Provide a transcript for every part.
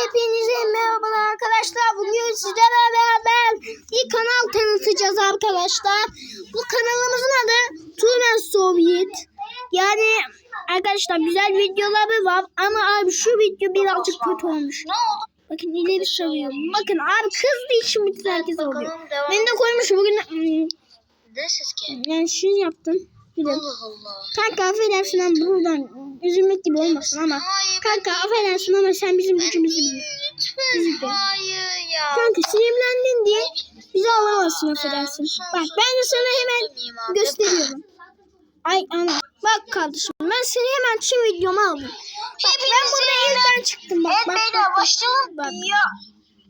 Hepinize merhabalar arkadaşlar. Bugün sizlerle beraber bir kanal tanıtacağız arkadaşlar. Bu kanalımızın adı Tumen Sovyet. Yani arkadaşlar güzel videoları var ama abi şu video birazcık kötü olmuş. Bakın ileri sarıyor. Bakın abi kızdı için bütün herkes oluyor. Ben de koymuşum bugün hmm, yani şunu yaptım. De Allah Allah. Kanka affedersin ama buradan üzülmek gibi olmasın ama Hayır. Kanka affedersin ama sen bizim gücümüzü biliyorsun. Lütfen. Üzüldüm. Hayır ya. Kanka sinirlendin diye bizi alamazsın affedersin. Bak ben de sana hemen gösteriyorum. Ay ana. Bak kardeşim ben seni hemen şu videoma aldım. Bak ben burada ilk ben çıktım bak. Bak, bak, bak. Ya.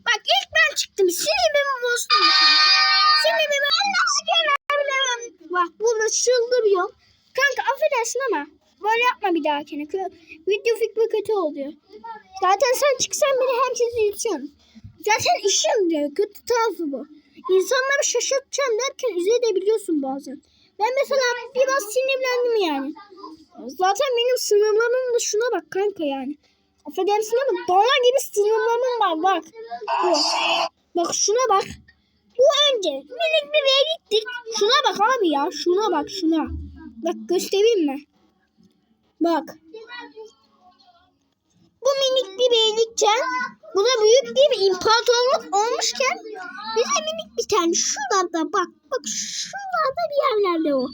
bak ilk ben çıktım. Sinirimi bozdun. bu çıldırıyor. Kanka affedersin ama böyle yapma bir dahakine. Video fikri kötü oluyor. Zaten sen çıksan bile herkesi yutuyorsun. Zaten işim diyor. Kötü tarafı bu. İnsanları şaşırtacağım derken üzebiliyorsun bazen. Ben mesela biraz sinirlendim yani. Zaten benim sınırlarım da şuna bak kanka yani. Affedersin ama dana gibi sınırlarım var bak. Bak şuna bak. Bu önce minik bir yere gittik. Şuna bak abi ya. Şuna bak şuna. Bak göstereyim mi? Bak. Bu minik bir beylikken buna büyük bir imparatorluk olmuşken bize minik bir tane şuralarda bak bak şuralarda bir yerlerde o.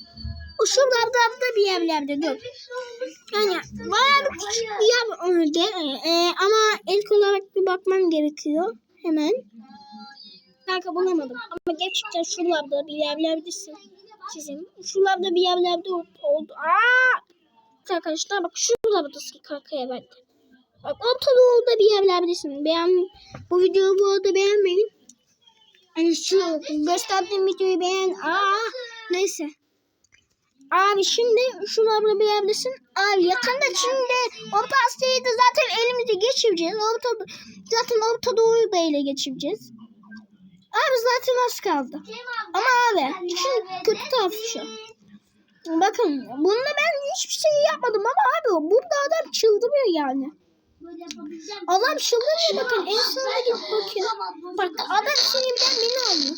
O şuralarda bir yerlerde dur. Yani bayağı bir küçük bir yer orada Ee, ama ilk olarak bir bakmam gerekiyor hemen. Kanka bulamadım ama gerçekten şuralarda bir yerlerdesin. Sizin şuralarda bir yerlerde oldu. Aa! Arkadaşlar bak şuralardasın kanka evet. Bak Orta Doğu'da bir yerlerdesin. Beğen, bu videoyu bu arada beğenmeyin. Hani şu gösterdiğim videoyu beğen. Aa, neyse. Abi şimdi şuralarda bir yerdesin. Abi yakında şimdi Orta Asya'yı da zaten elimize geçireceğiz. Orta, zaten Orta Doğu'yu da ele geçireceğiz. Abi zaten az kaldı. Ama abi şimdi kötü tarafı şu. Bakın bunda ben hiçbir şey yapmadım ama abi burada adam çıldırıyor yani. Adam çıldırıyor bakın en sonunda gidip bakıyor. Bak adam sinirden beni alıyor.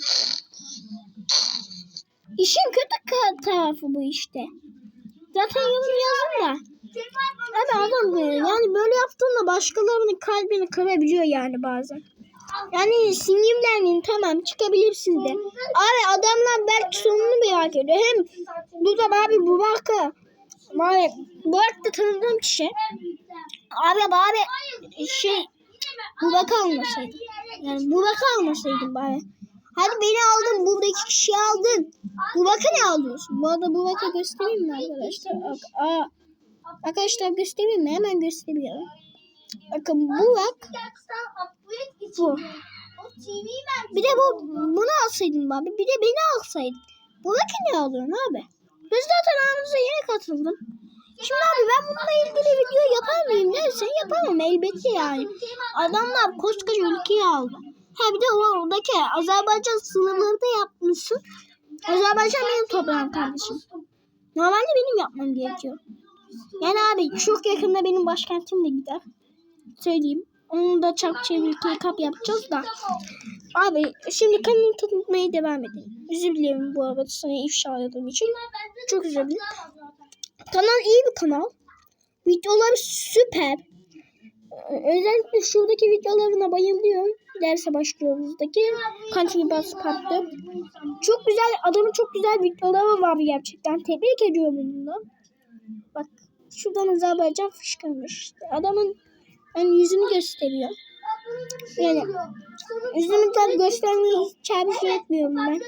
İşin kötü tarafı bu işte. Zaten yorum yazın da. Abi adam böyle yani böyle yaptığında başkalarının kalbini kırabiliyor yani bazen. Yani sinirlenin tamam çıkabilirsin de. Abi adamlar belki sonunu merak ediyor. Hem burada abi bu baka. Abi bu da tanıdığım kişi. Abi abi şey bu baka almasaydım. Yani bu baka almasaydım bari. Hadi beni aldın buradaki kişiyi aldın. Bu baka ne alıyorsun? Bu arada bu baka göstereyim mi arkadaşlar? Aa. Arkadaşlar göstereyim mi? Hemen gösteriyorum. Bakın bu bak. Bu. Bir de bu bunu alsaydım abi. Bir de beni alsaydın. Buradaki ne alıyorsun abi? Biz zaten aramıza yeni katıldım. Şimdi abi ben bununla ilgili video yapar mıyım dersen yapamam elbette yani. Adamlar koskoca ülkeyi aldı. Ha bir de oradaki Azerbaycan sınırları da yapmışsın. Azerbaycan benim toprağım kardeşim. Normalde benim yapmam gerekiyor. Yani abi çok yakında benim başkentim de gider. Söyleyeyim. Onu da çarpçı ülkeyi kap yapacağız da. Abi şimdi kanalı tanıtmaya devam edelim. Özür dilerim bu arada sana ifşaladığım için. Çok özür dilerim. Kanal iyi bir kanal. Videoları süper. Özellikle şuradaki videolarına bayılıyorum. Derse başlıyoruzdaki Country Bus Part 4. Çok güzel, adamın çok güzel videoları var gerçekten. Tebrik ediyorum bunu. Bak şuradan Azerbaycan fışkırmış. Adamın yani yüzünü gösteriyor. Yani yüzümü tabii göstermeye hiç tercih etmiyorum ben.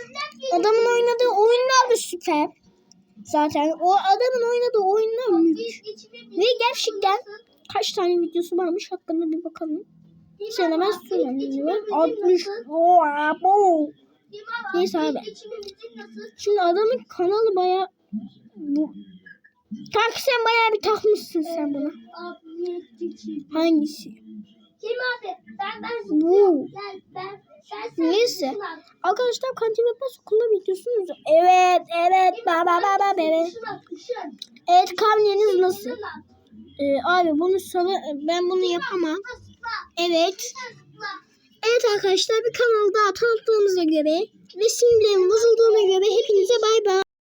Adamın oynadığı oyunlar da süper. Zaten o adamın oynadığı oyunlar mülk. Ve gerçekten kaç tane videosu varmış hakkında bir bakalım. Söylemez söylemiyorum. 60. Oo, abo. Neyse abi. Şimdi adamın kanalı baya bu Kanka sen bayağı bir takmışsın sen buna. Hangisi? Bu. Neyse. Arkadaşlar kantin yapması okula videosunuz. Evet, evet. Baba baba bebe. Evet, kamyonunuz nasıl? Ee, abi bunu sana ben bunu yapamam. Evet. Evet arkadaşlar bir kanalda tanıttığımıza göre ve sinirlerim bozulduğuna göre hepinize bay bay.